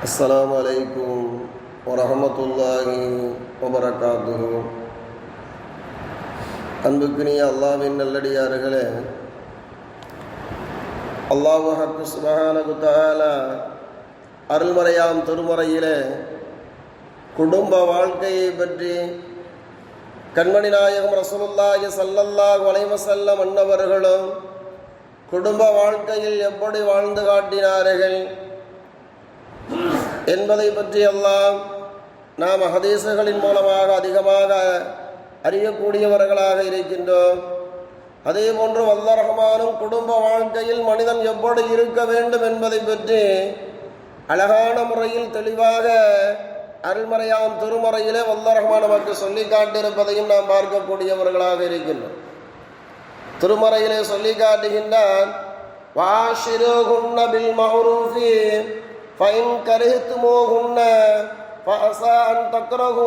السلام عليكم ورحمة الله وبركاته அன்புக்குனிய அல்லாவின் நல்லடியார்களே அல்லாஹு சுபஹானகு தஆலா அருள்மறையாம் திருமறையிலே குடும்ப வாழ்க்கையை பற்றி கண்மணி நாயகம் ரசூலுல்லாஹி ஸல்லல்லாஹு அலைஹி வஸல்லம் அன்னவர்களும் குடும்ப வாழ்க்கையில் எப்படி வாழ்ந்து காட்டினார்கள் என்பதை பற்றியெல்லாம் நாம் ஹதீசுகளின் மூலமாக அதிகமாக அறியக்கூடியவர்களாக இருக்கின்றோம். அதே போன்று வல்ல ரஹ்மானும் குடும்ப வாழ்க்கையில் மனிதன் எப்படி இருக்க வேண்டும் என்பதை பற்றி அழகான முறையில் தெளிவாக அருள்மறையாம் திருமறையிலே வல்ல ரஹ்மான் நமக்கு சொல்லி காட்டியிருப்பதையும் நாம் பார்க்கக்கூடியவர்களாக இருக்கின்றோம். திருமறையிலே சொல்லி காட்டுகின்றான் வாஷிருகுன்ன பில் மஹ்ரூஃபி ஃபைன் கரிஹ்துமூஹுன்ன ஃபஅஸா அன் தக்ரஹு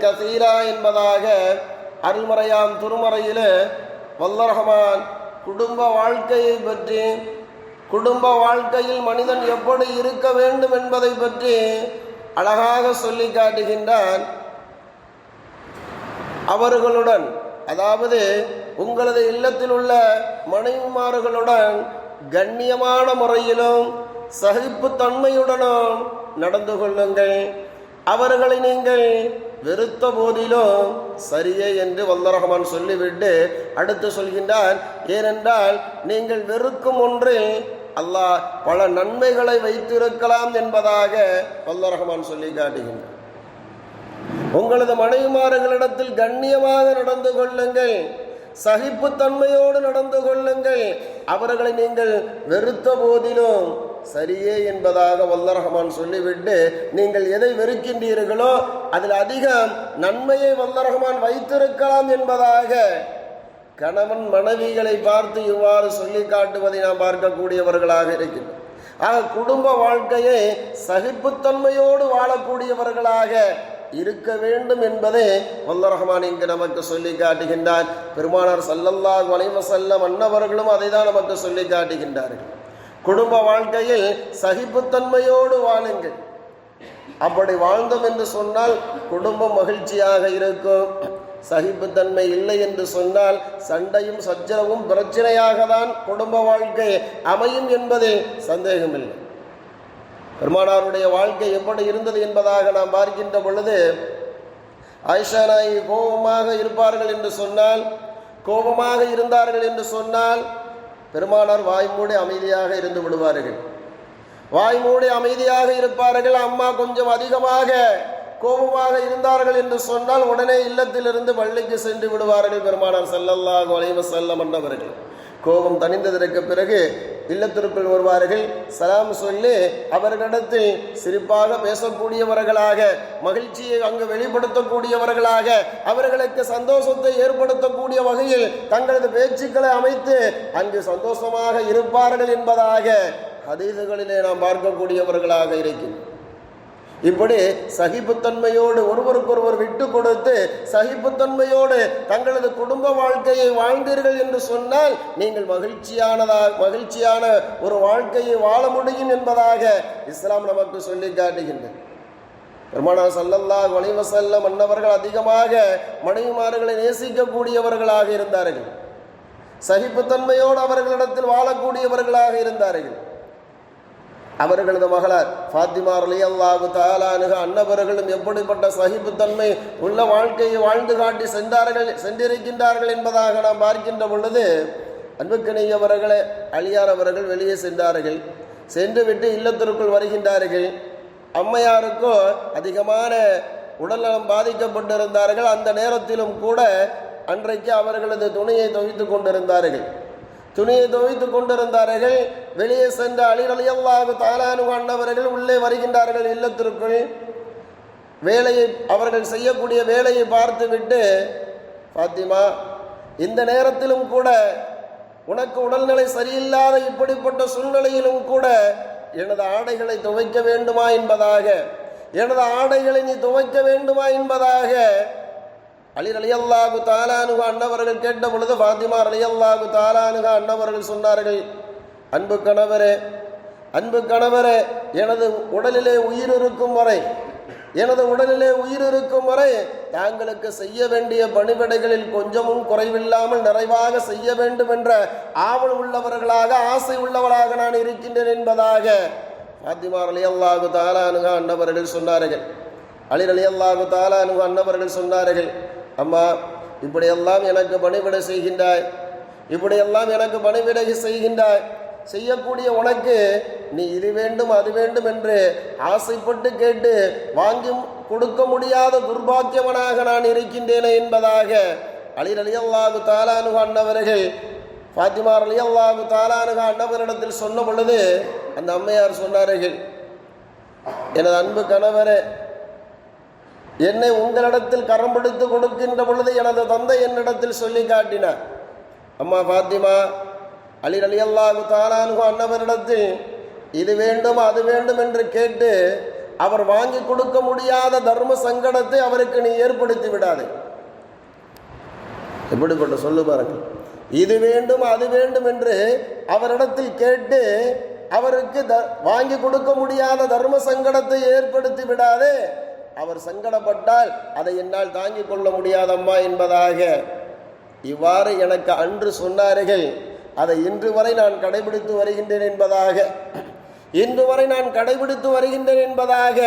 கசீரா என்பதாக அருள்மறையாம் திருமறையிலே வல்லரஹமான் குடும்ப வாழ்க்கையை பற்றி குடும்ப வாழ்க்கையில் மனிதன் எப்படி இருக்க வேண்டும் என்பதை பற்றி அழகாக சொல்லி காட்டுகின்றான் அவர்களுடன் அதாவது உங்களது இல்லத்தில் உள்ள மனைவிமார்களுடன் கண்ணியமான முறையிலும் சகிப்பு தன்மையுடனும் நடந்து கொள்ளுங்கள். அவர்களை நீங்கள் வெறுத்த போதிலும் சரியே என்று வல்லரகமான் சொல்லிவிட்டு அடுத்து சொல்கின்றான் ஏனென்றால் நீங்கள் வெறுக்கும் ஒன்றில் அல்லாஹ் பல நன்மைகளை வைத்திருக்கலாம் என்பதாக வல்லரகமான் சொல்லி காட்டுகின்றார். உங்களது மனைவிமார்களிடத்தில் கண்ணியமாக நடந்து கொள்ளுங்கள். சகிப்புத்தன்மையோடு நடந்து கொள்ளுங்கள். அவர்களை நீங்கள் வெறுத்த போதிலும் சரியே என்பதாக வல்லரகமான் சொல்லிவிட்டு நீங்கள் எதை வெறுக்கின்றீர்களோ அதில் அதிகம் நன்மையை வல்லரகமான் வைத்திருக்கலாம் என்பதாக கணவன் மனைவிகளை பார்த்து இவ்வாறு சொல்லி காட்டுவதை நாம் பார்க்கக்கூடியவர்களாக இருக்கின்றோம். ஆக குடும்ப வாழ்க்கையை சகிப்புத்தன்மையோடு வாழக்கூடியவர்களாக இருக்க வேண்டும் என்பதே வல்ல ரஹ்மான் இங்கு நமக்கு சொல்லி காட்டுகின்றார். பெருமானார் சல்லல்லாஹ் வலைவசல்லம் அன்னவர்களும் அதை தான் நமக்கு சொல்லி காட்டுகின்றார்கள். குடும்ப வாழ்க்கையில் சகிப்புத்தன்மையோடு வாழுங்கள். அப்படி வாழ்ந்தோம் என்று சொன்னால் குடும்பம் மகிழ்ச்சியாக இருக்கும். சகிப்புத்தன்மை இல்லை என்று சொன்னால் சண்டையும் சச்சரவும் பிரச்சனையாக தான் குடும்ப வாழ்க்கை அமையும் என்பதில் சந்தேகமில்லை. பெருமானாருடைய வாழ்க்கை எப்படி இருந்தது என்பதாக நாம் பார்க்கின்ற பொழுது ஆயிஷா நாயி கோபமாக இருப்பார்கள் என்று சொன்னால் கோபமாக இருந்தார்கள் என்று சொன்னால் பெருமானார் வாய்மூடி அமைதியாக இருந்து விடுவார்கள். வாய்மூடி அமைதியாக இருப்பார்கள் அம்மா கொஞ்சம் அதிகமாக கோபமாக இருந்தார்கள் என்று சொன்னால் உடனே இல்லத்திலிருந்து பள்ளிக்கு சென்று விடுவார்கள் பெருமானார் செல்லல்லாக வளைவ செல்ல மன்னவர்கள் கோபம் தணிந்ததற்கு பிறகு இல்லத்திற்குள் வருவார்கள். சலாம் சொல்லி அவர்களிடத்தில் சிரிப்பாக பேசக்கூடியவர்களாக மகிழ்ச்சியை அங்கு வெளிப்படுத்தக்கூடியவர்களாக அவர்களுக்கு சந்தோஷத்தை ஏற்படுத்தக்கூடிய வகையில் தங்களது பேச்சுக்களை அமைத்து அங்கு சந்தோஷமாக இருப்பார்கள் என்பதாக ஹதீசுகளிலே நாம் பார்க்கக்கூடியவர்களாக இருக்கின்றோம். இப்படி சகிப்புத்தன்மையோடு ஒருவருக்கொருவர் விட்டு கொடுத்து சகிப்புத்தன்மையோடு தங்களது குடும்ப வாழ்க்கையை வாழ்ந்தீர்கள் என்று சொன்னால் நீங்கள் மகிழ்ச்சியானதாக மகிழ்ச்சியான ஒரு வாழ்க்கையை வாழ முடியும் என்பதாக இஸ்லாம் நமக்கு சொல்லி காட்டுகின்றது. பெருமானா சல்லல்லா வலிவசல்ல மன்னவர்கள் அதிகமாக மனைவிமார்களை நேசிக்கக்கூடியவர்களாக இருந்தார்கள். சகிப்புத்தன்மையோடு அவர்களிடத்தில் வாழக்கூடியவர்களாக இருந்தார்கள். அவர்களது மகளார் ஃபாத்திமார் அலி அல்லாஹு தாலானுக அன்னவர்களும் எப்படிப்பட்ட சகிப்புத்தன்மை உள்ள வாழ்க்கையை வாழ்ந்து காட்டி சென்றார்கள் சென்றிருக்கின்றார்கள் என்பதாக நாம் பார்க்கின்ற பொழுது அன்புக்கிணையவர்களே அழியார் அவர்கள் வெளியே சென்றார்கள். சென்று விட்டு இல்லத்திற்குள் வருகின்றார்கள். அம்மையாருக்கோ அதிகமான உடல்நலம் பாதிக்கப்பட்டிருந்தார்கள். அந்த நேரத்திலும் கூட அன்றைக்கு அவர்களது துணியை துவைத்து கொண்டிருந்தார்கள். துணியை துவைத்து கொண்டிருந்தார்கள். வெளியே சென்ற அலிரலியல்லாக தாலானு அண்ணவர்கள் உள்ளே வருகின்றார்கள் இல்லத்திற்குள். வேலையை அவர்கள் செய்யக்கூடிய வேலையை பார்த்து விட்டு பாத்திமா இந்த நேரத்திலும் கூட உனக்கு உடல்நிலை சரியில்லாத இப்படிப்பட்ட சூழ்நிலையிலும் கூட எனது ஆடைகளை துவைக்க வேண்டுமா என்பதாக எனது ஆடைகளை நீ துவைக்க வேண்டுமா என்பதாக அலி அலியல்லாகு தாலானுக அன்னவர்கள் கேட்ட பொழுது ஃபாத்திமா அலியல்லாகு தாலானுக அன்னவர்கள் சொன்னார்கள் அன்பு கணவரே அன்பு கணவரே எனது உடலிலே உயிர் இருக்கும் வரை எனது உடலிலே உயிர் இருக்கும் வரை தாங்களுக்கு செய்ய வேண்டிய பணிவிடைகளில் கொஞ்சமும் குறைவில்லாமல் நிறைவாக செய்ய வேண்டும் என்ற ஆவல் உள்ளவர்களாக ஆசை உள்ளவராக நான் இருக்கின்றேன் என்பதாக பாத்திமார் அலி அல்லாஹு தாலானுக அன்னவர்கள் சொன்னார்கள். அலிர் அலி அல்லாஹு தாலானுக அன்னவர்கள் சொன்னார்கள் அம்மா இப்படியெல்லாம் எனக்கு பணிவிடை செய்கின்றாய். இப்படியெல்லாம் எனக்கு பணிவிடை செய்கின்றாய். செய்யக்கூடிய உனக்கு நீ இது வேண்டும் அது வேண்டும் என்று ஆசைப்பட்டு கேட்டு வாங்கி கொடுக்க முடியாத துர்பாக்கியவனாக நான் இருக்கின்றேனே என்பதாக அலிர் அலி அல்லாஹு தாலானு அண்ணவர்கள் ஃபாத்திமார் அலி அல்லாஹு தாலானுக அண்ணவரிடத்தில் சொன்ன பொழுது அந்த அம்மையார் சொன்னார்கள் எனது அன்பு கணவரே என்னை உங்களிடத்தில் கரம் பிடித்து கொடுக்கின்ற பொழுது எனது தந்தை என்னிடத்தில் சொல்லி காட்டினார். அம்மா பாத்திமா அலி அலி அல்லாஹு தாலானுகு அன்னவரிடத்தில் இது வேண்டும் அது வேண்டும் என்று கேட்டு அவர் வாங்கி கொடுக்க முடியாத தர்ம சங்கடத்தை அவருக்கு நீ ஏற்படுத்தி விடாதே. எப்படிப்பட்ட சொல்லு பாருங்கள். இது வேண்டும் அது வேண்டும் என்று அவரிடத்தில் கேட்டு அவருக்கு த வாங்கி கொடுக்க முடியாத தர்ம சங்கடத்தை ஏற்படுத்தி விடாதே. அவர் சங்கடப்பட்டால் அதை என்னால் தாங்கிக் கொள்ள முடியாதம்மா என்பதாக. இவ்வாறு எனக்கு அன்று சொன்னார்கள். அதை இன்று வரை நான் கடைபிடித்து வருகின்றேன் என்பதாக. இன்று வரை நான் கடைபிடித்து வருகின்றேன் என்பதாக.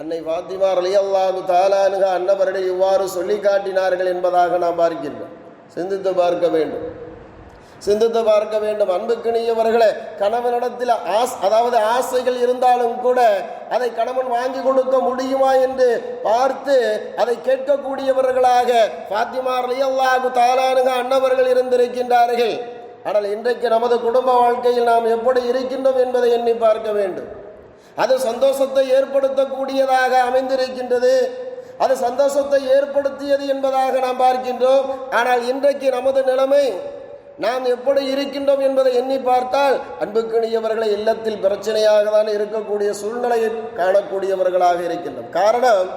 அன்னை பாத்திமார் அலி தாலானுக அன்னவர்கள் இவ்வாறு சொல்லி காட்டினார்கள் என்பதாக நாம் பார்க்கின்றோம். சிந்தித்து பார்க்க வேண்டும். சிந்தித்து பார்க்க வேண்டும். அன்புக்கினியவர்களே கணவனிடத்தில் ஆஸ் அதாவது ஆசைகள் இருந்தாலும் கூட அதை கணவன் வாங்கி கொடுக்க முடியுமா என்று பார்த்து அதை கேட்கக்கூடியவர்களாக பாத்திமார் லியல்லாகு தாலானுங்க அன்னவர்கள் இருந்திருக்கின்றார்கள். ஆனால் இன்றைக்கு நமது குடும்ப வாழ்க்கையில் நாம் எப்படி இருக்கின்றோம் என்பதை எண்ணி பார்க்க வேண்டும். அது சந்தோஷத்தை ஏற்படுத்தக்கூடியதாக அமைந்திருக்கின்றது. அது சந்தோஷத்தை ஏற்படுத்தியது என்பதாக நாம் பார்க்கின்றோம். ஆனால் இன்றைக்கு நமது நிலைமை நாம் எப்படி இருக்கின்றோம் என்பதை எண்ணி பார்த்தால் அன்புக்கிணியவர்களை இல்லத்தில் பிரச்சனையாக தான் இருக்கக்கூடிய சூழ்நிலையை காணக்கூடியவர்களாக இருக்கின்றோம். காரணம்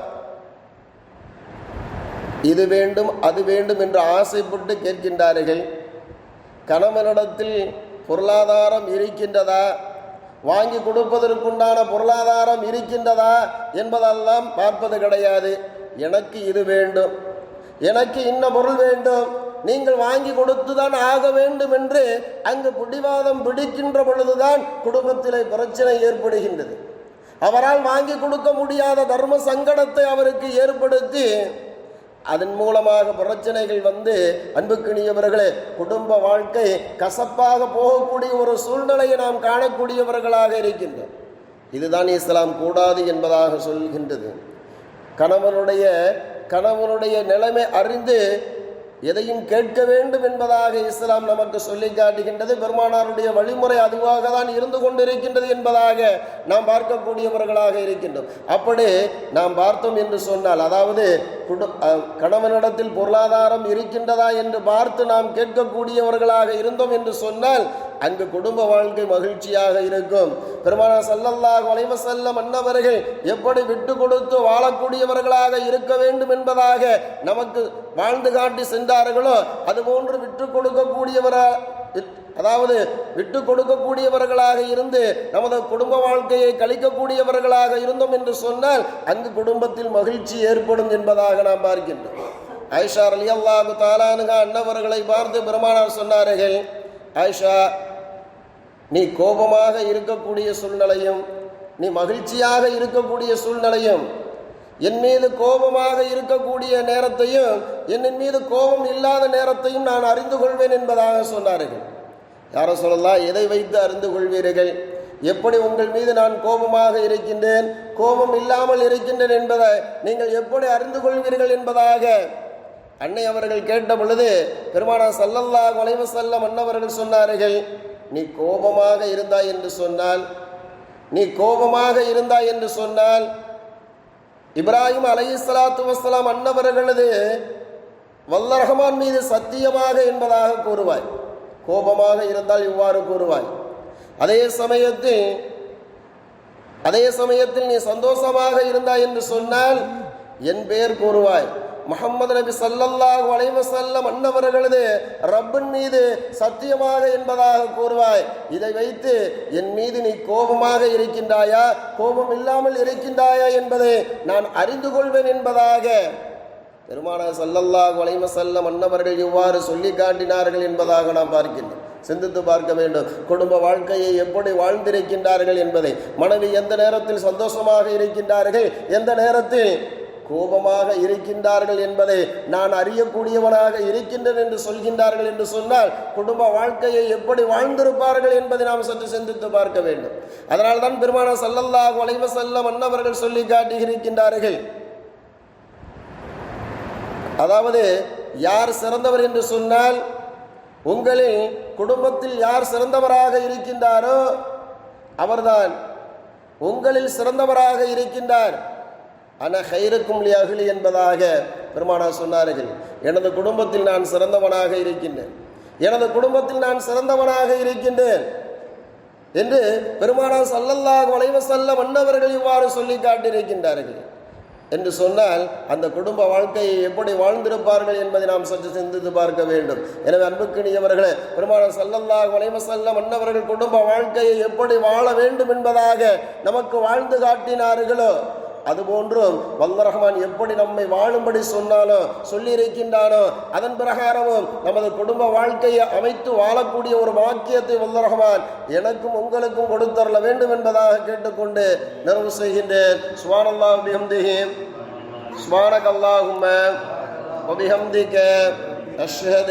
இது வேண்டும் அது வேண்டும் என்று ஆசைப்பட்டு கேட்கின்றார்கள். கணவனிடத்தில் பொருளாதாரம் இருக்கின்றதா? வாங்கி கொடுப்பதற்குண்டான பொருளாதாரம் இருக்கின்றதா என்பதெல்லாம் பார்ப்பது கிடையாது. எனக்கு இது வேண்டும். எனக்கு இன்ன பொருள் வேண்டும். நீங்கள் வாங்கி கொடுத்துதான் ஆக வேண்டும் என்று அங்கு பிடிவாதம் பிடிக்கின்ற பொழுதுதான் குடும்பத்திலே பிரச்சனை ஏற்படுகின்றது. அவரால் வாங்கி கொடுக்க முடியாத தர்ம சங்கடத்தை அவருக்கு ஏற்படுத்தி அதன் மூலமாக பிரச்சனைகள் வந்து அன்புக்கினியவர்களே குடும்ப வாழ்க்கை கசப்பாக போகக்கூடிய ஒரு சூழ்நிலையை நாம் காணக்கூடியவர்களாக இருக்கின்றோம். இதுதான் இஸ்லாம் கூடாது என்பதாக சொல்கின்றது. கணவனுடைய கணவனுடைய நிலைமை அறிந்து எதையும் கேட்க வேண்டும் என்பதாக இஸ்லாம் நமக்கு சொல்லி காட்டுகின்றது. பெருமானாருடைய வழிமுறை அதுவாக தான் இருந்து கொண்டிருக்கின்றது என்பதாக நாம் பார்க்கக்கூடியவர்களாக இருக்கின்றோம். அப்படி நாம் பார்த்தோம் என்று சொன்னால் அதாவது கணவனிடத்தில் பொருளாதாரம் இருக்கின்றதா என்று பார்த்து நாம் கேட்கக்கூடியவர்களாக இருந்தோம் என்று சொன்னால் அங்கு குடும்ப வாழ்க்கை மகிழ்ச்சியாக இருக்கும். பெருமானா சல்லல்லாஹ் அலைவ செல்ல மன்னவர்கள் எப்படி விட்டு கொடுத்து வாழக்கூடியவர்களாக இருக்க வேண்டும் என்பதாக நமக்கு வாழ்ந்து காட்டி சென்றார்களோ அதுபோன்று விட்டு கொடுக்கக்கூடியவராக அதாவது விட்டு கொடுக்கக்கூடியவர்களாக இருந்து நமது குடும்ப வாழ்க்கையை கழிக்கக்கூடியவர்களாக இருந்தோம் என்று சொன்னால் அங்கு குடும்பத்தில் மகிழ்ச்சி ஏற்படும் என்பதாக நாம் பார்க்கின்றோம். ஐஷா அலி அல்லாஹு தாலானுக அன்னவர்களை பார்த்து பெருமானார் சொன்னார்கள் ஆயிஷா நீ கோபமாக இருக்கக்கூடிய சூழ்நிலையும் நீ மகிழ்ச்சியாக இருக்கக்கூடிய சூழ்நிலையும் என் மீது கோபமாக இருக்கக்கூடிய நேரத்தையும் என் மீது கோபம் இல்லாத நேரத்தையும் நான் அறிந்து கொள்வேன் என்பதாக சொன்னார்கள். யாரோ சொல்லலாம் எதை வைத்து அறிந்து கொள்வீர்கள்? எப்படி உங்கள் மீது நான் கோபமாக இருக்கின்றேன்? கோபம் இல்லாமல் இருக்கின்றேன் என்பதை நீங்கள் எப்படி அறிந்து கொள்வீர்கள் என்பதாக அன்னை அவர்கள் கேட்ட பொழுது பெருமானா சல்லல்லா வளைவு செல்ல அன்னவர்கள் சொன்னார்கள் நீ கோபமாக இருந்தாய் என்று சொன்னால் நீ கோபமாக இருந்தாய் என்று சொன்னால் இப்ராஹிம் அலைஹிஸ்ஸலாத்து வஸ்ஸலாம் அன்னவர்களது வல்ல ரஹ்மான் மீது சத்தியமாக என்பதாக கூறுவாய். கோபமாக இருந்தால் இவ்வாறு கூறுவாய். அதே சமயத்தில் அதே சமயத்தில் நீ சந்தோஷமாக இருந்தாய் என்று சொன்னால் என் பெயர் கூறுவாய். முகமது நபி ஸல்லல்லாஹு அலைஹி அன்னவர்களது ரப்பின் மீது சத்தியமாக என்பதாக கூறுவாய். இதை வைத்து என் மீது நீ கோபமாக இருக்கின்றாயா? கோபம் இல்லாமல் இருக்கின்றாயா என்பதை நான் அறிந்து கொள்வேன் என்பதாக பெருமானார் ஸல்லல்லாஹு அலைஹி செல்ல அன்னவர்கள் இவ்வாறு சொல்லி காட்டினார்கள் என்பதாக நாம் பார்க்கின்றோம். சிந்தித்து பார்க்க வேண்டும். குடும்ப வாழ்க்கையை எப்படி வாழ்ந்திருக்கின்றார்கள் என்பதை. மனைவி எந்த நேரத்தில் சந்தோஷமாக இருக்கின்றார்கள்? எந்த நேரத்தில் கோபமாக இருக்கின்றார்கள் என்பதை நான் அறியக்கூடியவனாக இருக்கின்றேன் என்று சொல்கின்றார்கள் என்று சொன்னால் குடும்ப வாழ்க்கையை எப்படி வாழ்ந்திருப்பார்கள் என்பதை நாம் சற்று சிந்தித்து பார்க்க வேண்டும். அதனால் தான் பெருமானார் ஸல்லல்லாஹு அலைஹி வஸல்லம் அன்னவர்கள் சொல்லி காட்டி இருக்கின்றார்கள் அதாவது யார் சிறந்தவர் என்று சொன்னால் உங்களின் குடும்பத்தில் யார் சிறந்தவராக இருக்கின்றாரோ அவர்தான் உங்களில் சிறந்தவராக இருக்கின்றார். ஆனால் ஹைருக்கும் அகிலி என்பதாக பெருமானார் சொன்னார்கள் எனது குடும்பத்தில் நான் சிறந்தவனாக இருக்கின்றேன். எனது குடும்பத்தில் நான் சிறந்தவனாக இருக்கின்றேன். என்று பெருமானார் சல்லல்லாஹு அலைஹி செல்ல அன்னவர்கள் இவ்வாறு சொல்லி காட்டியிருக்கின்றார்கள். என்று சொன்னால் அந்த குடும்ப வாழ்க்கையை எப்படி வாழ்ந்திருப்பார்கள் என்பதை நாம் சற்று சிந்தித்து பார்க்க வேண்டும். எனவே அன்புக்கினியவர்களே பெருமாள் சல்லல்லாஹ் அலைஹி வஸல்லம் அன்னவர்கள் குடும்ப வாழ்க்கையை எப்படி வாழ வேண்டும் என்பதாக நமக்கு வாழ்ந்து காட்டினார்களோ அதுபோன்றும் வல்ல ரஹ்மான் எப்படி நம்மை வாழும்படி சொன்னானோ சொல்லியிருக்கின்றானோ அதன் பிரகாரமும் நமது குடும்ப வாழ்க்கையை அமைத்து வாழக்கூடிய ஒரு வாக்கியத்தை வல்ல ரஹ்மான் எனக்கும் உங்களுக்கும் கொடுத்தரல வேண்டும் என்பதாக கேட்டுக்கொண்டு நிறைவு செய்கின்றேன் சுவானல்லாஹ் பிஹம்திஹிம் சுபானக் அல்லாஹும்ம وبحمدك أشهد